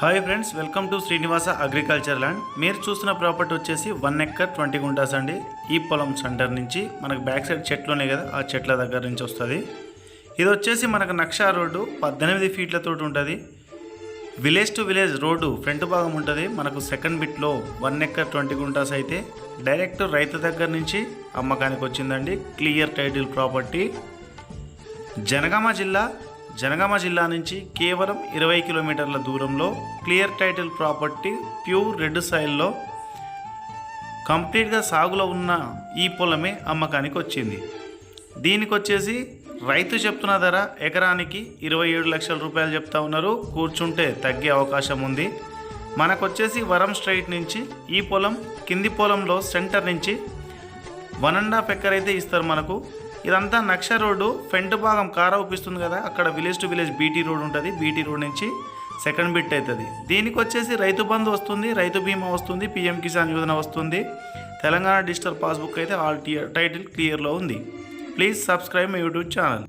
Hi friends welcome to Srinivasa agriculture land. మీరు చూస్తున్న property వచ్చేసి వన్ ఎక్కర్ ట్వంటీ గుంటాస్ అండి. ఈ పొలం సెంటర్ నుంచి మనకు బ్యాక్ సైడ్ చెట్లు ఉన్నాయి కదా ఆ చెట్ల దగ్గర నుంచి వస్తుంది. ఇది వచ్చేసి మనకు నక్షా రోడ్డు పద్దెనిమిది ఫీట్లతో ఉంటుంది. Village to village road front భాగం ఉంటుంది. మనకు సెకండ్ బిట్లో వన్ ఎక్కర్ ట్వంటీ గుంటాస్ అయితే డైరెక్ట్ రైతు దగ్గర నుంచి అమ్మకానికి వచ్చిందండి. Clear title property. జనగామ జిల్లా జనగామ జిల్లా నుంచి కేవలం ఇరవై కిలోమీటర్ల దూరంలో clear title property pure red సాయిల్లో కంప్లీట్గా సాగులో ఉన్న ఈ పొలమే అమ్మకానికి వచ్చింది. దీనికి వచ్చేసి రైతు చెప్తున్న ధర ఎకరానికి ఇరవై ఏడు లక్షల రూపాయలు చెప్తా ఉన్నారు. కూర్చుంటే తగ్గే అవకాశం ఉంది. మనకొచ్చేసి వరం స్ట్రైట్ నుంచి ఈ పొలం కింది పొలంలో సెంటర్ నుంచి వన్ అండ్ హాఫ్ ఎక్కర్ అయితే ఇస్తారు మనకు. ఇదంతా నక్ష రోడ్డు ఫ్రంట్ భాగం కార అవుపిస్తుంది కదా అక్కడ village to village BT road ఉంటుంది. బీటీ రోడ్ నుంచి సెకండ్ బిట్ అవుతుంది. దీనికి వచ్చేసి రైతు బంధు వస్తుంది రైతు బీమా వస్తుంది పిఎం కిసాన్ యోజన వస్తుంది. తెలంగాణ డిజిటల్ పాస్బుక్ అయితే ఆల్ టైటిల్ క్లియర్లో ఉంది. Please subscribe my YouTube channel.